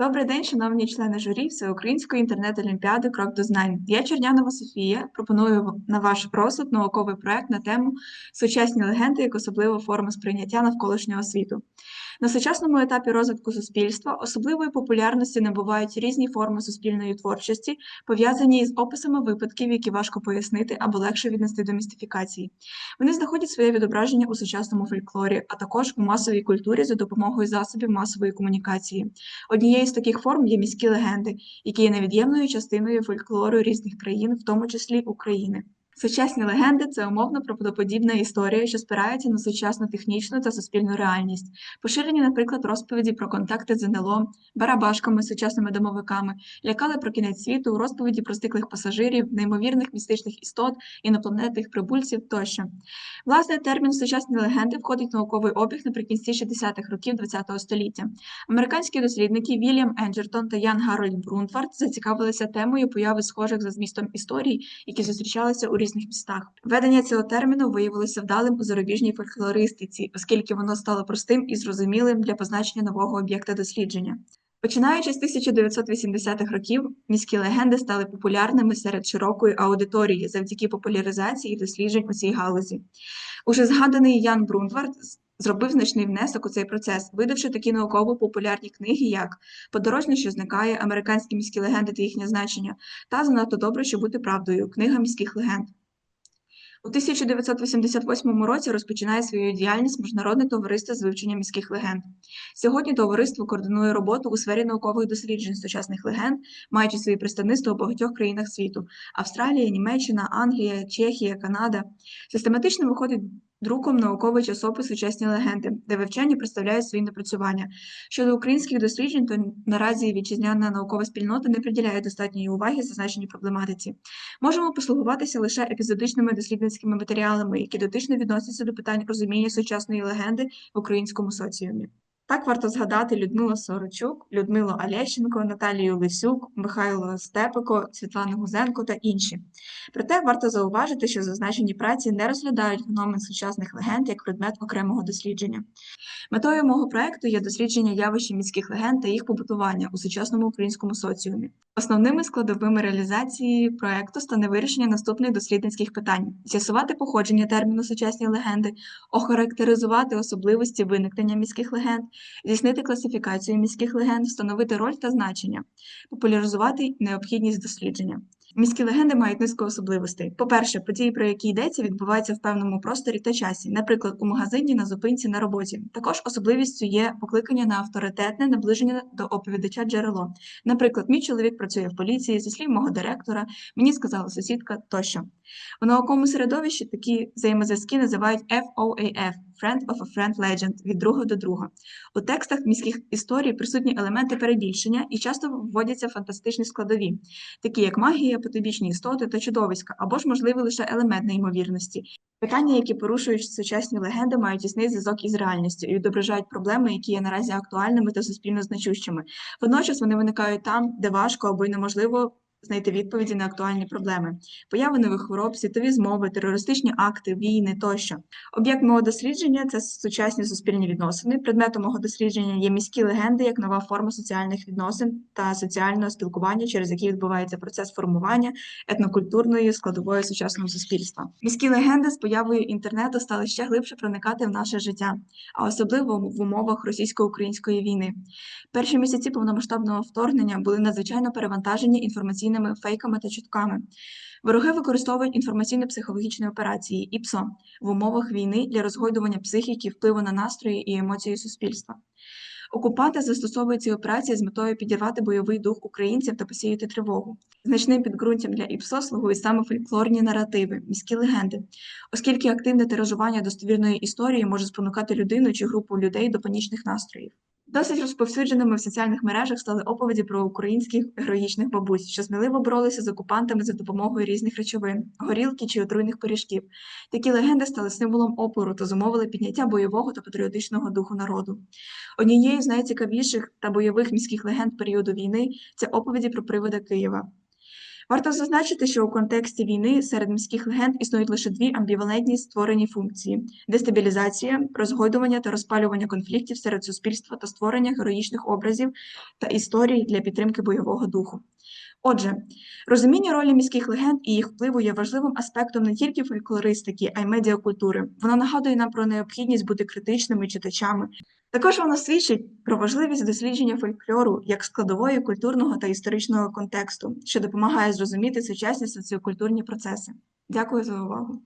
Добрий день, шановні члени журі Всеукраїнської інтернет-олімпіади Крок до знань. Я Чернянова Софія. Пропоную на ваш розсуд науковий проект на тему Сучасні легенди як особлива форма сприйняття навколишнього світу. На сучасному етапі розвитку суспільства особливої популярності набувають різні форми суспільної творчості, пов'язані із описами випадків, які важко пояснити або легше віднести до містифікації. Вони знаходять своє відображення у сучасному фольклорі, а також у масовій культурі за допомогою засобів масової комунікації. Однією з таких форм є міські легенди, які є невід'ємною частиною фольклору різних країн, в тому числі України. Сучасні легенди це умовно правдоподібна історія, що спирається на сучасну технічну та суспільну реальність. Поширені, наприклад, розповіді про контакти з НЛО, барабашками, сучасними домовиками, лякали про кінець світу, розповіді про стиклих пасажирів, неймовірних містичних істот, інопланетних прибульців тощо. Власне, термін сучасні легенди входить в науковий обіг наприкінці 60-х років ХХ століття. Американські дослідники Вільям Енджертон та Ян Гарольд Брунтвард зацікавилися темою появи схожих за змістом історій, які зустрічалися у різних містах. Введення цього терміну виявилося вдалим у зарубіжній фольклористиці, оскільки воно стало простим і зрозумілим для позначення нового об'єкта дослідження. Починаючи з 1980-х років, міські легенди стали популярними серед широкої аудиторії завдяки популяризації досліджень у цій галузі. Уже згаданий Ян Брунвард зробив значний внесок у цей процес, видавши такі науково-популярні книги, як Подорожня, що зникає, американські міські легенди та їхнє значення, та занадто добре, щоб бути правдою. Книга міських легенд. У 1988 році розпочинає свою діяльність Міжнародне товариство з вивчення міських легенд. Сьогодні товариство координує роботу у сфері наукових досліджень сучасних легенд, маючи свої представництва у багатьох країнах світу: Австралія, Німеччина, Англія, Чехія, Канада. Систематично виходить друком науковий часопис Сучасні легенди, де вивчені представляють свої напрацювання. Щодо українських досліджень, то наразі вітчизняна наукова спільнота не приділяє достатньої уваги зазначеній проблематиці. Можемо послугуватися лише епізодичними дослідницькими матеріалами, які дотично відносяться до питань розуміння сучасної легенди в українському соціумі. Так варто згадати Людмилу Сорочук, Людмилу Алєщенко, Наталію Лисюк, Михайло Степико, Світлану Гузенко та інші. Проте варто зауважити, що зазначені праці не розглядають феномен сучасних легенд як предмет окремого дослідження. Метою мого проекту є дослідження явища міських легенд та їх побутування у сучасному українському соціумі. Основними складовими реалізації проекту стане вирішення наступних дослідницьких питань: з'ясувати походження терміну сучасні легенди, охарактеризувати особливості виникнення міських легенд, здійснити класифікацію міських легенд, встановити роль та значення, популяризувати необхідність дослідження. Міські легенди мають низку особливостей. По-перше, події, про які йдеться, відбуваються в певному просторі та часі, наприклад, у магазині, на зупинці, на роботі. Також особливістю є покликання на авторитетне наближення до оповідача джерело. Наприклад, мій чоловік працює в поліції, зі слів мого директора, мені сказала сусідка тощо. У науковому середовищі такі взаємозв'язки називають FOAF – Friend of a Friend Legend – від друга до друга. У текстах міських історій присутні елементи перебільшення і часто вводяться фантастичні складові, такі як магія, потойбічні істоти та чудовиська, або ж можливий лише елемент неймовірності. Питання, які порушують сучасні легенди, мають тісний зв'язок із реальністю і відображають проблеми, які є наразі актуальними та суспільно значущими. Водночас вони виникають там, де важко або й неможливо знайти відповіді на актуальні проблеми: появи нових хвороб, світові змови, терористичні акти, війни тощо. Об'єкт мого дослідження це сучасні суспільні відносини. Предметом мого дослідження є міські легенди як нова форма соціальних відносин та соціального спілкування, через які відбувається процес формування етнокультурної складової сучасного суспільства. Міські легенди з появою інтернету стали ще глибше проникати в наше життя, а особливо в умовах російсько-української війни. Перші місяці повномасштабного вторгнення були надзвичайно перевантажені інформаційними фейками та чутками. Вороги використовують інформаційно-психологічні операції ІПСО в умовах війни для розгойдування психіки, впливу на настрої і емоції суспільства. Окупанти застосовують ці операції з метою підірвати бойовий дух українців та посіяти тривогу. Значним підґрунтям для ІПСО слугують саме фольклорні наративи, міські легенди, оскільки активне тиражування достовірної історії може спонукати людину чи групу людей до панічних настроїв. Досить розповсюдженими в соціальних мережах стали оповіді про українських героїчних бабусь, що сміливо боролися з окупантами за допомогою різних речовин, горілки чи отруйних пиріжків. Такі легенди стали символом опору та зумовили підняття бойового та патріотичного духу народу. Однією з найцікавіших та бойових міських легенд періоду війни це оповіді про привода Києва. Варто зазначити, що у контексті війни серед міських легенд існують лише дві амбівалентні створені функції: дестабілізація, розгойдування та розпалювання конфліктів серед суспільства та створення героїчних образів та історій для підтримки бойового духу. Отже, розуміння ролі міських легенд і їх впливу є важливим аспектом не тільки фольклористики, а й медіакультури. Воно нагадує нам про необхідність бути критичними читачами. Також воно свідчить про важливість дослідження фольклору як складової культурного та історичного контексту, що допомагає зрозуміти сучасні соціокультурні процеси. Дякую за увагу.